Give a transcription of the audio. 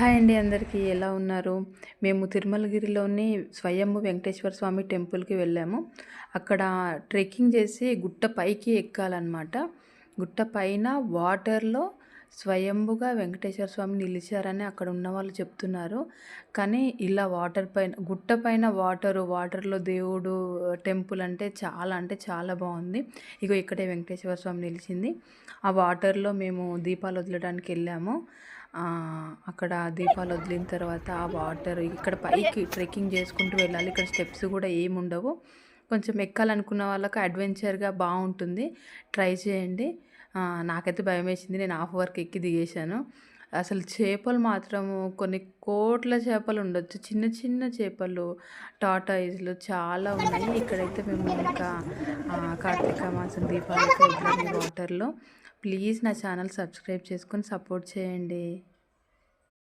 Hi అండి అందరికీ. ఎలా ఉన్నారు? మేము తిరుమలగిరిలోని స్వయంభు వెంకటేశ్వర స్వామి టెంపుల్కి వెళ్ళాము. అక్కడ ట్రెక్కింగ్ చేసి గుట్ట పైకి ఎక్కాలన్నమాట. గుట్ట పైన వాటర్లో స్వయంభుగా వెంకటేశ్వర స్వామి నిలిచారని అక్కడ ఉన్న వాళ్ళు చెప్తున్నారు. కానీ ఇలా వాటర్ పైన గుట్ట పైన వాటరు వాటర్లో దేవుడు టెంపుల్ అంటే చాలా అంటే చాలా బాగుంది. ఇగో ఇక్కడే వెంకటేశ్వర స్వామి నిలిచింది. ఆ వాటర్లో మేము దీపాలు వదలడానికి వెళ్ళాము. అక్కడ దీపాలు వదిలిన తర్వాత ఆ వాటర్ ఇక్కడ పైకి ట్రెక్కింగ్ చేసుకుంటూ వెళ్ళాలి. ఇక్కడ స్టెప్స్ కూడా ఏమి ఉండవు. కొంచెం ఎక్కాలనుకున్న వాళ్ళకి అడ్వెంచర్గా బాగుంటుంది. ట్రై చేయండి. నాకైతే భయం వేసింది నేను హాఫ్ వర్క్ ఎక్కి దిగేశాను. అసలు చేపలు మాత్రము కొన్ని కోట్ల చేపలు ఉండొచ్చు. చిన్న చిన్న చేపలు టాటాయిస్లు చాలా ఉన్నాయి. ఇక్కడైతే మేము ఇంకా కార్తీక మాసం దీపావళి వాటర్లో. ప్లీజ్ నా ఛానల్ సబ్స్క్రైబ్ చేసుకొని సపోర్ట్ చేయండి.